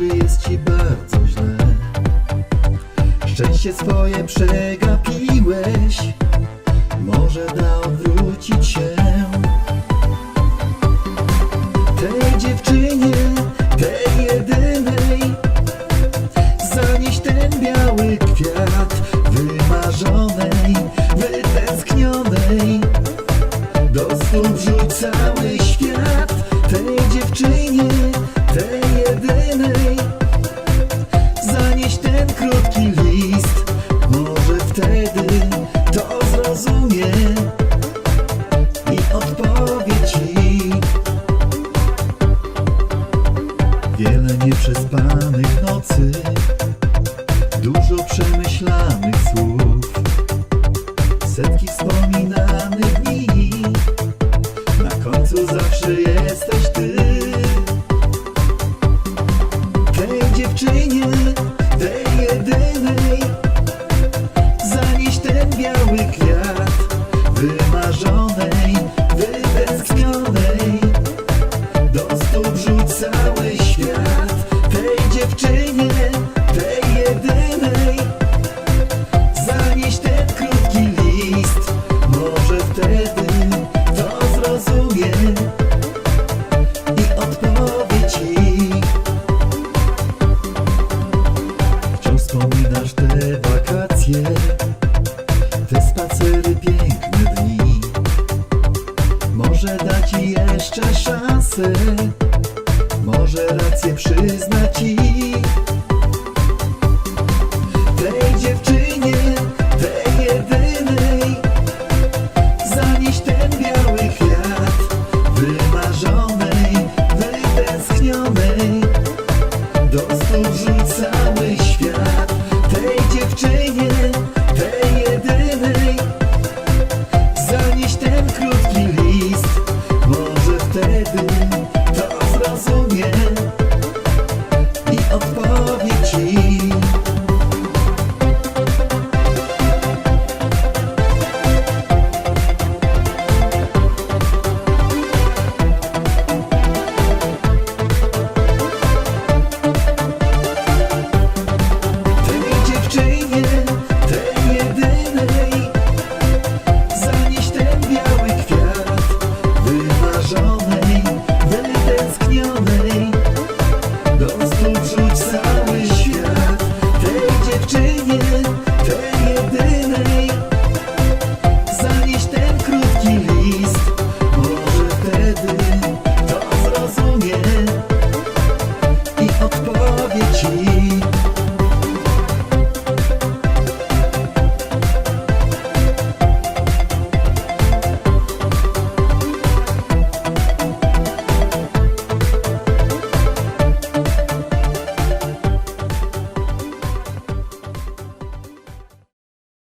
czy jest ci bardzo źle? Szczęście swoje przegapiłeś, może da odwrócić się. Tej dziewczynie, tej jedynej, zanieś ten biały kwiat wymarzonej. Wy Tej ci jeszcze szansę. Może rację przyzna ci Tej dziewczynie, tej jedynej Zanieś ten biały kwiat Wymarzonej, wytęsknionej. Do cały świat Tej dziewczynie, tej ti.